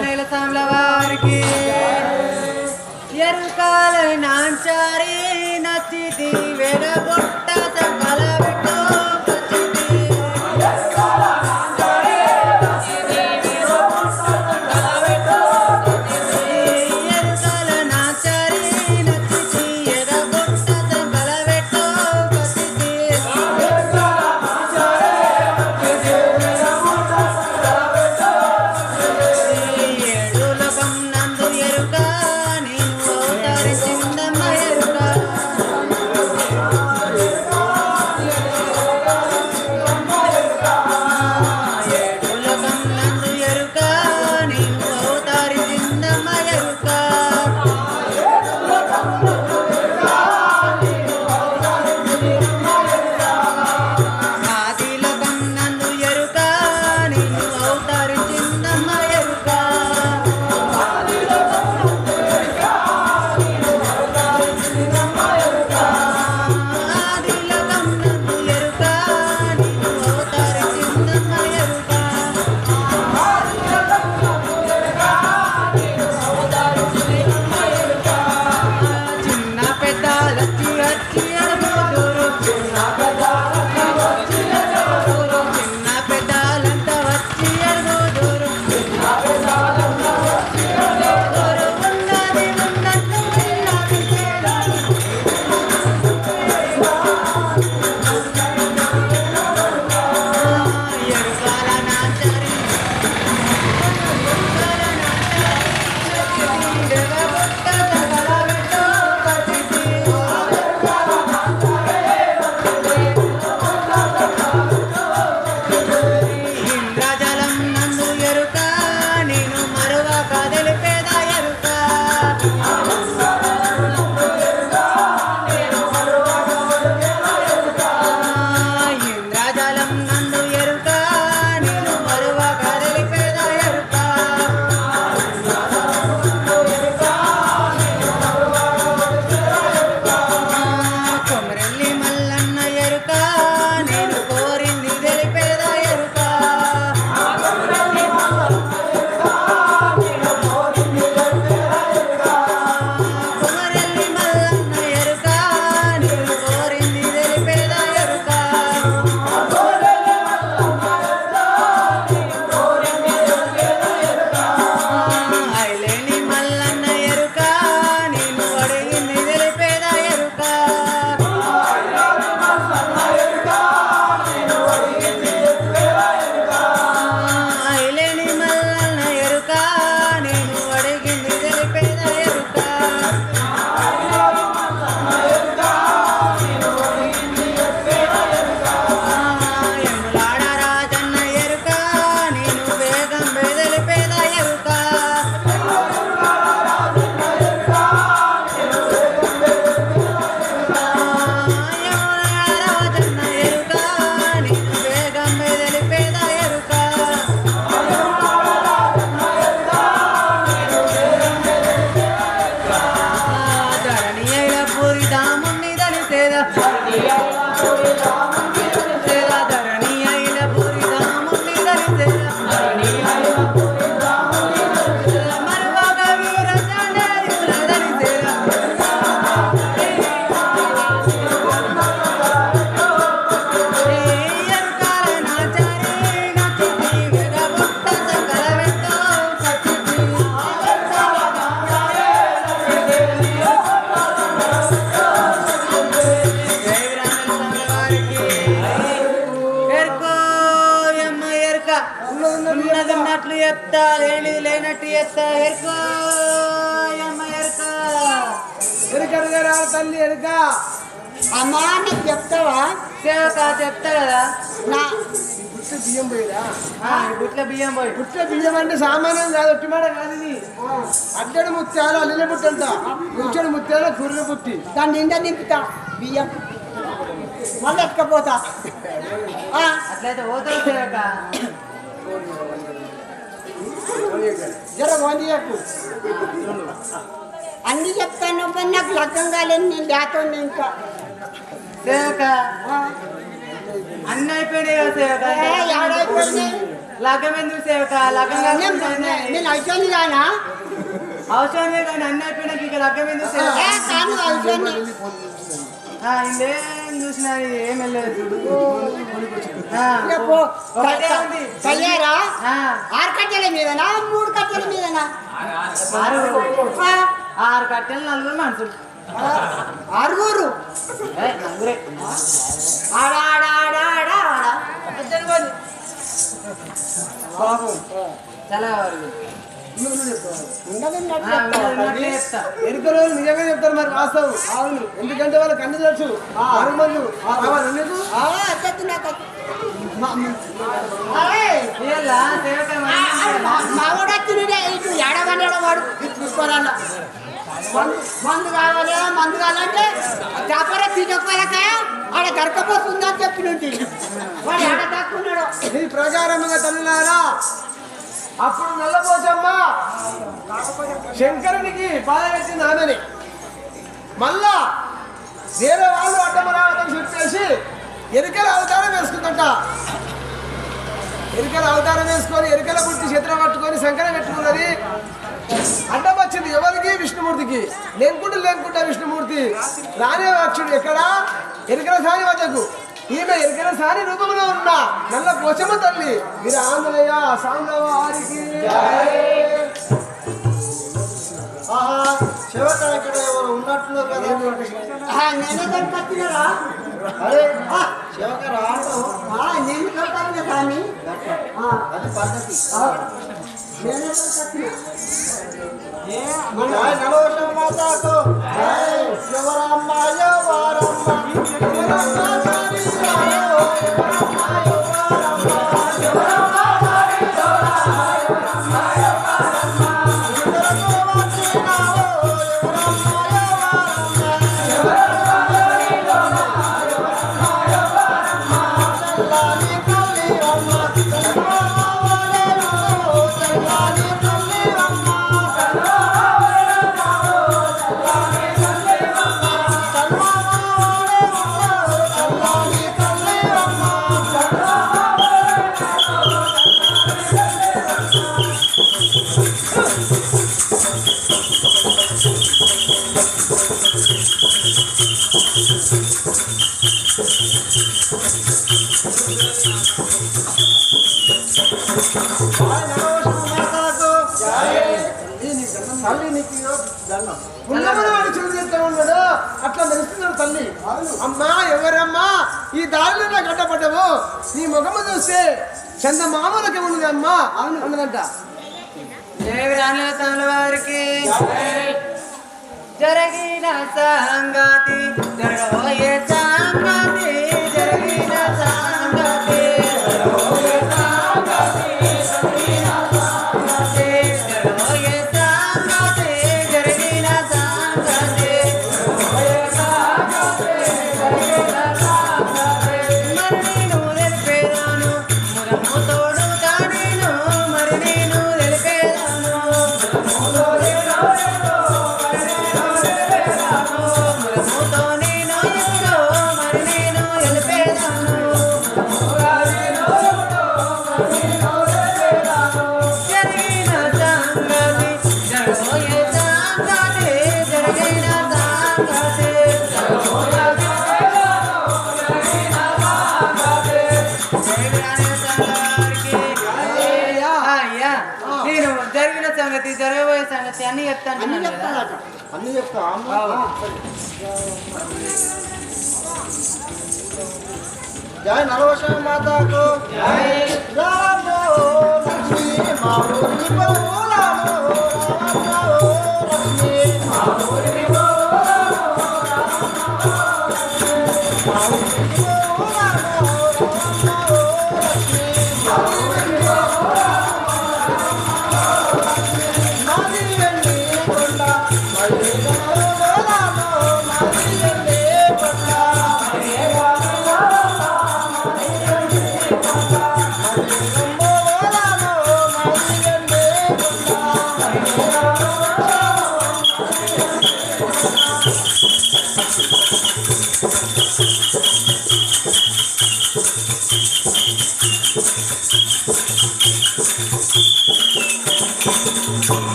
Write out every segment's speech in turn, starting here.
காலையில சாம்பலவா இருக்கு எருக்காலை நான் சாரி நத்தி தீ வேட போட்டு లేనిది లేనట్టు చెప్తా ఎరుకో తల్లి ఎరుక. అమ్మా నీకు చెప్తావా? సేవక చెప్తా కదా. నా బియ్యం పోయిరా? గుట్ల బియ్యం పోయి. బియ్యం అంటే సామాన్యం కాదు ఒట్టిమాట కాదు ఇది. అడ్డడు ముత్యాలు అల్లిన బుట్టి అంట. ముచ్చడు ముత్యాలు కుర్రె బుట్టి దాని నిండా నింపుతా బియ్యం. మళ్ళీ అట్లయితే పోతావు సేవక జర వండియకు అన్ని చెప్తాను నాకు లగ్గం కాలేదు నేను లేకుండా ఇంకా. సేవక అన్ని అయిపోయినాయి సేవక? లగ్గం ఎందుకు సేవక? లగ్గం కాకుండా నేను అయిపోయింది కానా అవసరం లేదు కానీ? అన్ని అయిపోయినాక ఇక లగ్గం ఎందుకు సేవక? ఇంకేం చూసినా ఏం వెళ్ళలేదు ఆ, ఆరు కట్టెల మీదనా? మూడు కట్టెల మీదనా? ఆరు. కట్టెలు నలుగురు మనుషులు. ఆరుగురు? నలుగురే. ఆడ ఆడ ఆడ ఆడ ఆడ. ఇద్దరు పోనీ. పాపం. చాలా వరకు. ఉండదు ఆ, నిజంగా చెప్తారు మరి వాస్తవం అవును ఎందుకంటే వాళ్ళకి అన్ని తెలుసు ఆరు ఆ, వాడు చూసుకోరాల మందు కావాలి మందు కావాలంటే చేపల తీసుకోవాలకాయ ఆడ గరకపోతుందని చెప్పినట్టు వాడు ఆడ దాక్కున్నాడు నీ ప్రకారముగా అప్పుడు నల్లపోచమ్మ శంకరునికి బాధ ఆమెని. మళ్ళా వేరే వాళ్ళు అడ్డమరావడం చెప్పేసి ఎరుకల అవతారం వేసుకుందంట. ఎరుకల అవతారం వేసుకొని ఎరుకల పుట్టి చిత్రం పట్టుకొని శంకరం పెట్టుకున్నది. అడ్డం వచ్చింది ఎవరికి? విష్ణుమూర్తికి. లేకుండా లేకుండా విష్ణుమూర్తి. రానే వచ్చుడు ఎక్కడ? ఎరుకల సాని వద్దకు. ఈమె ఎరికల సాని రూపంలో ఉన్న. నల్ల పోచమ్మ తల్లి. మీరు ఆంధ్రయ్య సాంబవ వారికి శివకాయ ఇక్కడ ఎవరు ఉన్నట్టున్నారు కదా. నేనే అరే కట్టాను అది పద్ధతి. పుణ్యమనవాడు చెడు చేస్తా ఉన్నాడు అట్లా మెరుస్తున్నాడు తల్లి అమ్మా ఎవరమ్మా? ఈ దారిలో నాకు అడ్డపడ్డావు నీ ముఖము చూస్తే చంద మామూలకి ఉన్నది అమ్మా. దేవి రాణుల వారికి జరిగిన సంగతి సంగతి జరగబోయే సంగతి అన్ని చెప్తాను అన్ని చెప్తా. జయ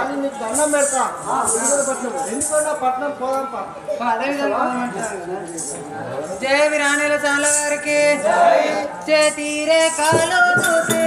పెడతా నీకు దండం పెడతా. పట్నం ఎందుకంటే పట్నం పోదాం. జయ విరాణుల చాల వారికి. చేతిరే కాలో చూసి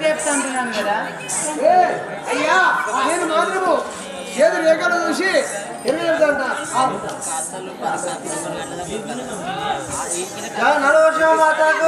చెప్తాను కదా అయ్యా నేను మాత్రము చేతి రేఖలు చూసి నడవశ మాతకు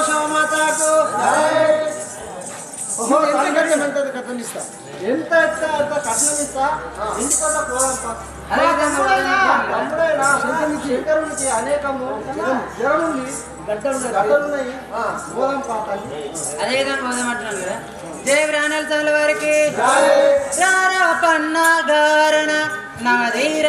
ఎంత కట్నం ఎంత కట్నం ఇస్తా ఎంత ఇస్తా అంత కట్నం ఇస్తా ఇంటికొండ పోదాం అదే తమ్ముడైనా, తమ్ముడైనా, శంకరునికి శంకరునికి అనేకము జ్వరం ఉంది పోదాం అదే విధంగా కదా. జయ ప్రాణాల వారికి. రారా నా ధీర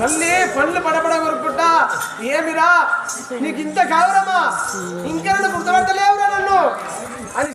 తల్లి పండ్లు పడపడ కొరుకుంటా ఏమిరా? నీకు ఇంత కావురమ్మా ఇంకా నన్ను గుర్తుపడతలేవురా నన్ను? అని